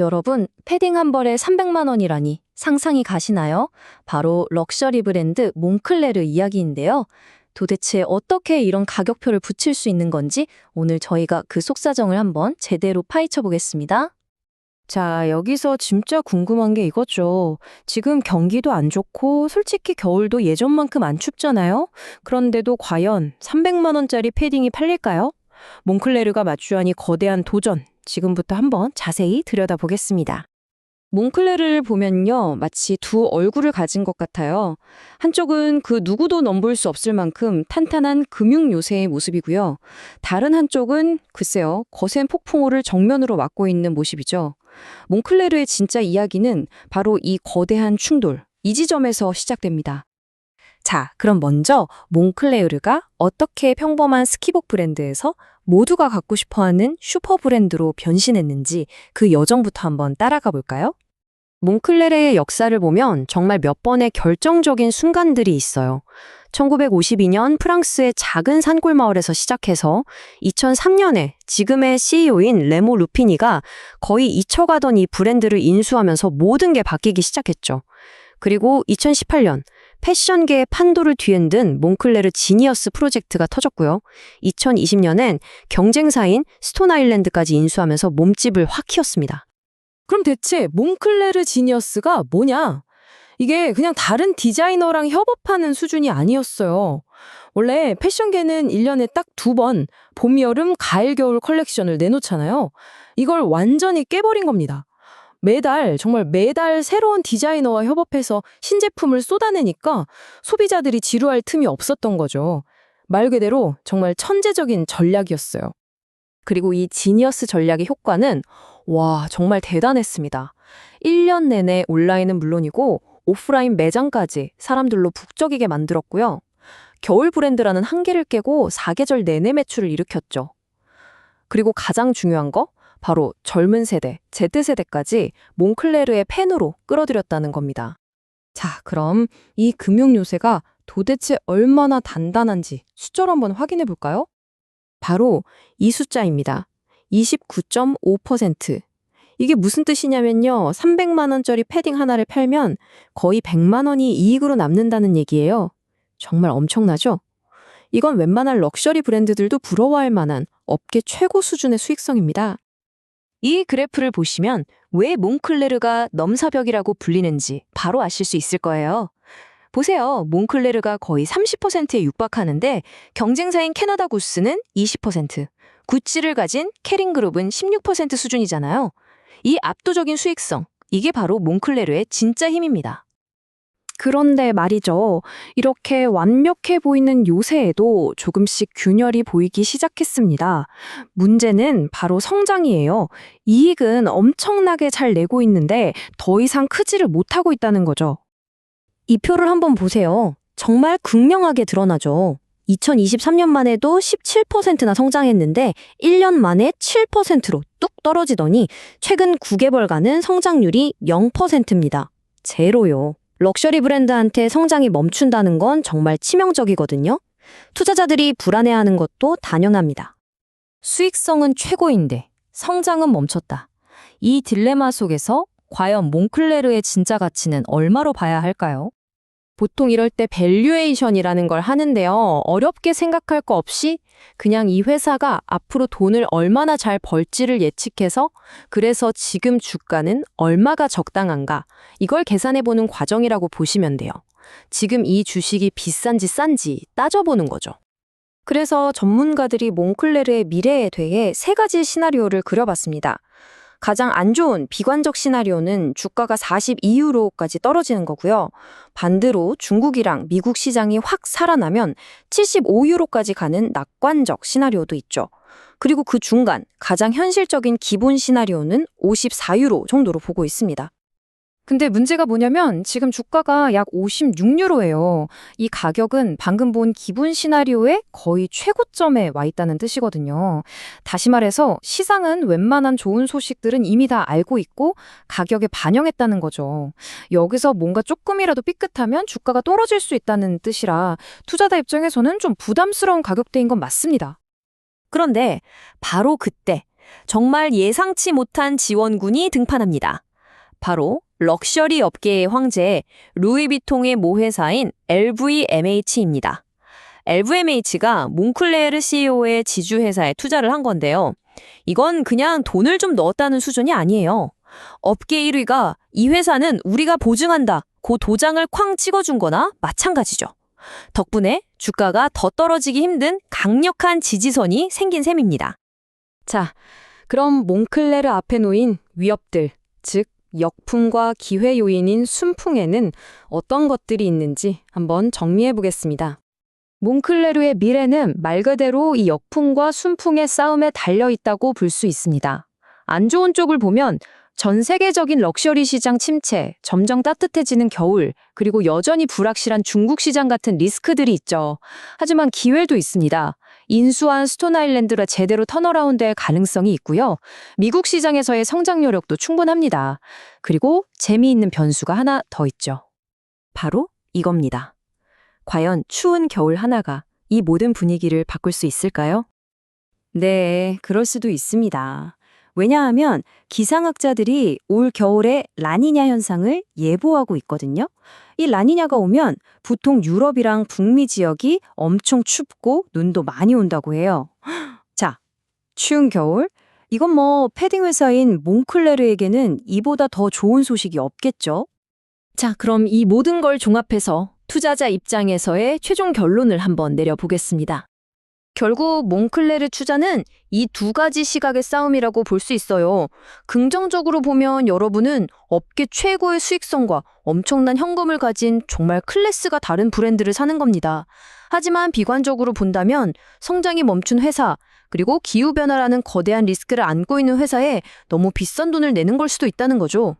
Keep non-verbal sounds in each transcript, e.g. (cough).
여러분, 패딩 한 벌에 300만 원이라니 상상이 가시나요? 바로 럭셔리 브랜드 몽클레르 이야기인데요. 도대체 어떻게 이런 가격표를 붙일 수 있는 건지 오늘 저희가 그 속사정을 한번 제대로 파헤쳐 보겠습니다. 자, 여기서 진짜 궁금한 게 이거죠. 지금 경기도 안 좋고 솔직히 겨울도 예전만큼 안 춥잖아요. 그런데도 과연 300만 원짜리 패딩이 팔릴까요? 몽클레르가 맞추하니 거대한 도전. 지금부터 한번 자세히 들여다보겠습니다. 몽클레르를 보면요, 마치 두 얼굴을 가진 것 같아요. 한쪽은 그 누구도 넘볼 수 없을 만큼 탄탄한 금융 요새의 모습이고요. 다른 한쪽은 글쎄요, 거센 폭풍우를 정면으로 맞고 있는 모습이죠. 몽클레르의 진짜 이야기는 바로 이 거대한 충돌, 이 지점에서 시작됩니다. 자, 그럼 먼저 몽클레르가 어떻게 평범한 스키복 브랜드에서 모두가 갖고 싶어하는 슈퍼 브랜드로 변신했는지 그 여정부터 한번 따라가 볼까요? 몽클레르의 역사를 보면 정말 몇 번의 결정적인 순간들이 있어요. 1952년 프랑스의 작은 산골 마을에서 시작해서 2003년에 지금의 CEO인 레모 루피니가 거의 잊혀가던 이 브랜드를 인수하면서 모든 게 바뀌기 시작했죠. 그리고 2018년 패션계의 판도를 뒤흔든 몽클레르 지니어스 프로젝트가 터졌고요. 2020년엔 경쟁사인 스톤 아일랜드까지 인수하면서 몸집을 확 키웠습니다. 그럼 대체 몽클레르 지니어스가 뭐냐? 이게 그냥 다른 디자이너랑 협업하는 수준이 아니었어요. 원래 패션계는 1년에 딱 두 번 봄, 여름, 가을, 겨울 컬렉션을 내놓잖아요. 이걸 완전히 깨버린 겁니다. 매달, 정말 매달 새로운 디자이너와 협업해서 신제품을 쏟아내니까 소비자들이 지루할 틈이 없었던 거죠. 말 그대로 정말 천재적인 전략이었어요. 그리고 이 지니어스 전략의 효과는 와, 정말 대단했습니다. 1년 내내 온라인은 물론이고 오프라인 매장까지 사람들로 북적이게 만들었고요. 겨울 브랜드라는 한계를 깨고 사계절 내내 매출을 일으켰죠. 그리고 가장 중요한 거 바로 젊은 세대, Z세대까지 몽클레르의 팬으로 끌어들였다는 겁니다. 자, 그럼 이 금융 요새가 도대체 얼마나 단단한지 숫자로 한번 확인해 볼까요? 바로 이 숫자입니다. 29.5%. 이게 무슨 뜻이냐면요. 300만 원짜리 패딩 하나를 팔면 거의 100만 원이 이익으로 남는다는 얘기예요. 정말 엄청나죠? 이건 웬만한 럭셔리 브랜드들도 부러워할 만한 업계 최고 수준의 수익성입니다. 이 그래프를 보시면 왜 몽클레르가 넘사벽이라고 불리는지 바로 아실 수 있을 거예요. 보세요. 몽클레르가 거의 30%에 육박하는데 경쟁사인 캐나다 구스는 20%, 구찌를 가진 캐링그룹은 16% 수준이잖아요. 이 압도적인 수익성, 이게 바로 몽클레르의 진짜 힘입니다. 그런데 말이죠. 이렇게 완벽해 보이는 요새에도 조금씩 균열이 보이기 시작했습니다. 문제는 바로 성장이에요. 이익은 엄청나게 잘 내고 있는데 더 이상 크지를 못하고 있다는 거죠. 이 표를 한번 보세요. 정말 극명하게 드러나죠. 2023년만 해도 17%나 성장했는데 1년 만에 7%로 뚝 떨어지더니 최근 9개월간은 성장률이 0%입니다. 제로요. 럭셔리 브랜드한테 성장이 멈춘다는 건 정말 치명적이거든요. 투자자들이 불안해하는 것도 당연합니다. 수익성은 최고인데 성장은 멈췄다. 이 딜레마 속에서 과연 몽클레르의 진짜 가치는 얼마로 봐야 할까요? 보통 이럴 때 밸류에이션이라는 걸 하는데요. 어렵게 생각할 거 없이 그냥 이 회사가 앞으로 돈을 얼마나 잘 벌지를 예측해서 그래서 지금 주가는 얼마가 적당한가 이걸 계산해 보는 과정이라고 보시면 돼요. 지금 이 주식이 비싼지 싼지 따져보는 거죠. 그래서 전문가들이 몽클레르의 미래에 대해 세 가지 시나리오를 그려봤습니다. 가장 안 좋은 비관적 시나리오는 주가가 42유로까지 떨어지는 거고요. 반대로 중국이랑 미국 시장이 확 살아나면 75 유로까지 가는 낙관적 시나리오도 있죠. 그리고 그 중간 가장 현실적인 기본 시나리오는 54유로 정도로 보고 있습니다. 근데 문제가 뭐냐면 지금 주가가 약 56유로예요. 이 가격은 방금 본 기본 시나리오의 거의 최고점에 와 있다는 뜻이거든요. 다시 말해서 시장은 웬만한 좋은 소식들은 이미 다 알고 있고 가격에 반영했다는 거죠. 여기서 뭔가 조금이라도 삐끗하면 주가가 떨어질 수 있다는 뜻이라 투자자 입장에서는 좀 부담스러운 가격대인 건 맞습니다. 그런데 바로 그때 정말 예상치 못한 지원군이 등판합니다. 바로 럭셔리 업계의 황제 루이비통의 모회사인 LVMH입니다. LVMH가 몽클레르 CEO의 지주회사에 투자를 한 건데요. 이건 그냥 돈을 좀 넣었다는 수준이 아니에요. 업계 1위가 이 회사는 우리가 보증한다. 고 도장을 쾅 찍어준 거나 마찬가지죠. 덕분에 주가가 더 떨어지기 힘든 강력한 지지선이 생긴 셈입니다. 자, 그럼 몽클레르 앞에 놓인 위협들, 즉 역풍과 기회 요인인 순풍에는 어떤 것들이 있는지 한번 정리해 보겠습니다. 몽클레르의 미래는 말 그대로 이 역풍과 순풍의 싸움에 달려 있다고 볼 수 있습니다. 안 좋은 쪽을 보면 전 세계적인 럭셔리 시장 침체, 점점 따뜻해지는 겨울, 그리고 여전히 불확실한 중국 시장 같은 리스크들이 있죠. 하지만 기회도 있습니다. 인수한 스톤 아일랜드가 제대로 턴어라운드할 가능성이 있고요. 미국 시장에서의 성장 여력도 충분합니다. 그리고 재미있는 변수가 하나 더 있죠. 바로 이겁니다. 과연 추운 겨울 하나가 이 모든 분위기를 바꿀 수 있을까요? 네, 그럴 수도 있습니다. 왜냐하면 기상학자들이 올 겨울에 라니냐 현상을 예보하고 있거든요. 이 라니냐가 오면 보통 유럽이랑 북미 지역이 엄청 춥고 눈도 많이 온다고 해요. (gasps) 자, 추운 겨울? 이건 뭐 패딩 회사인 몽클레르에게는 이보다 더 좋은 소식이 없겠죠? 자, 그럼 이 모든 걸 종합해서 투자자 입장에서의 최종 결론을 한번 내려보겠습니다. 결국 몽클레르 투자는 이 두 가지 시각의 싸움이라고 볼 수 있어요. 긍정적으로 보면 여러분은 업계 최고의 수익성과 엄청난 현금을 가진 정말 클래스가 다른 브랜드를 사는 겁니다. 하지만 비관적으로 본다면 성장이 멈춘 회사, 그리고 기후변화라는 거대한 리스크를 안고 있는 회사에 너무 비싼 돈을 내는 걸 수도 있다는 거죠.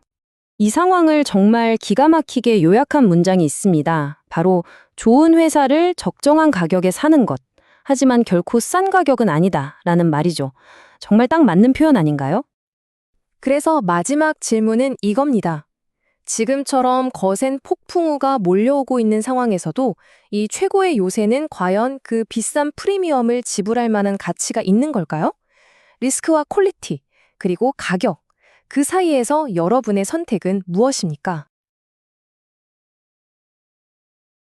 이 상황을 정말 기가 막히게 요약한 문장이 있습니다. 바로 좋은 회사를 적정한 가격에 사는 것. 하지만 결코 싼 가격은 아니다. 라는 말이죠. 정말 딱 맞는 표현 아닌가요? 그래서 마지막 질문은 이겁니다. 지금처럼 거센 폭풍우가 몰려오고 있는 상황에서도 이 최고의 요새는 과연 그 비싼 프리미엄을 지불할 만한 가치가 있는 걸까요? 리스크와 퀄리티, 그리고 가격, 그 사이에서 여러분의 선택은 무엇입니까?